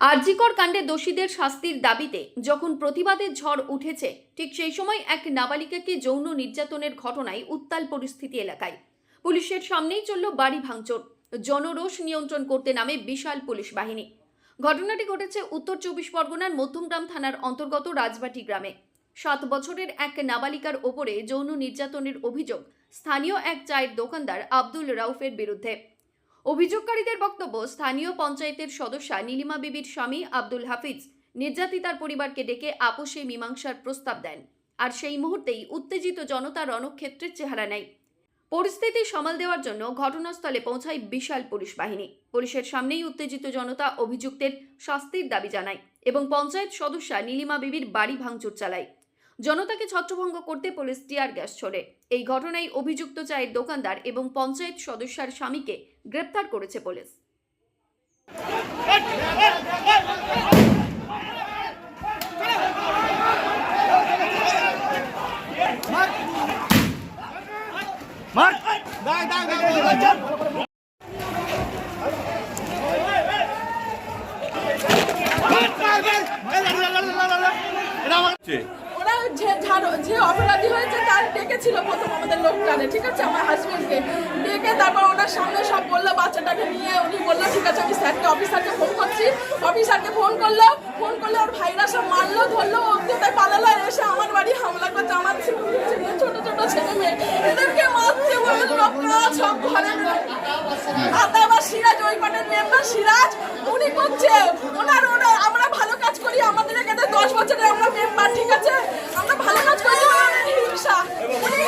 আরজিকর কাণ্ডে দোষীদের শাস্তির দাবিতে যখন প্রতিবাদের ঝড় উঠেছে, ঠিক সেই সময় এক নাবালিকাকে যৌন নির্যাতনের ঘটনায় উত্তাল পরিস্থিতি এলাকায়। পুলিশের সামনেই চলল বাড়ি ভাঙচুর। জনরোষ নিয়ন্ত্রণ করতে নামে বিশাল পুলিশ বাহিনী। ঘটনাটি ঘটেছে উত্তর চব্বিশ পরগনার মধ্যমগ্রাম থানার অন্তর্গত রাজবাটি গ্রামে। সাত বছরের এক নাবালিকার ওপরে যৌন নির্যাতনের অভিযোগ স্থানীয় এক চায়ের দোকানদার আব্দুল রাউফের বিরুদ্ধে। অভিযোগকারীদের বক্তব্য, স্থানীয় পঞ্চায়েতের সদস্যা নীলিমা বিবির স্বামী আব্দুল হাফিজ নির্যাতিতার পরিবারকে ডেকে আপোষে মীমাংসার প্রস্তাব দেন। আর সেই মুহূর্তেই উত্তেজিত জনতা রণক্ষেত্রের চেহারা নেয়। পরিস্থিতি সামাল দেওয়ার জন্য ঘটনাস্থলে পৌঁছায় বিশাল পুলিশ বাহিনী। পুলিশের সামনেই উত্তেজিত জনতা অভিযুক্তের শাস্তির দাবি জানায় এবং পঞ্চায়েত সদস্যা নীলিমা বিবির বাড়ি ভাঙচুর চালায়। জনতাকে ছত্রভঙ্গ করতে পুলিশ টিয়ার গ্যাস ছোড়ে। এই ঘটনায় অভিযুক্ত চায়ের দোকানদার এবং পঞ্চায়েত সদস্যার স্বামীকে গ্রেপ্তার করেছে পুলিশ। মার। দাগ দাগ দাগ যে অপরাধী হয়েছে তার ডেকেছিল প্রথম আমাদের লোকটারে ঠিক আছে? আমার হাজবেন্ডকে ডেকে তারপর ওনার সামনে সব বলল, বাচ্চাটাকে নিয়ে উনি বলল, ঠিক আছে, আমি স্যারকে অফিসারকে ফোন করছি। অফিসারকে ফোন করল ফোন করলে, ওর ভাইরা সব মারলো, ধরলো, ও কোথায় পালালো, এসে আমার বাড়ি হামলা করছে, আমার ছোট ছোট ছেলে মেয়ে। এদেরকে মারছে বলে সব ঘরে আদা বা সিরাজ, ওই পাটের মেম্বার, সিরাজ উনি করছে ওনার ওনার আমরা ভালো কাজ করি আমাদের এখানে দশ বছরের আমরা মেম্বার ঠিক আছে আমরা ভালো কাজ করি ওনার হিংসা উনি সব করছে এই, এই, এই, উনি চুপ কর, সব চুপ কর। করছে, স্যার, দেখেন না, আমাদের সব ভেঙে দিয়েছে, আমাদের ছোট ছোট বাচ্চা। আমরা কি করতে চাই? আমরা কিচ্ছু করিনি বলে না, সিরাজ করেছে।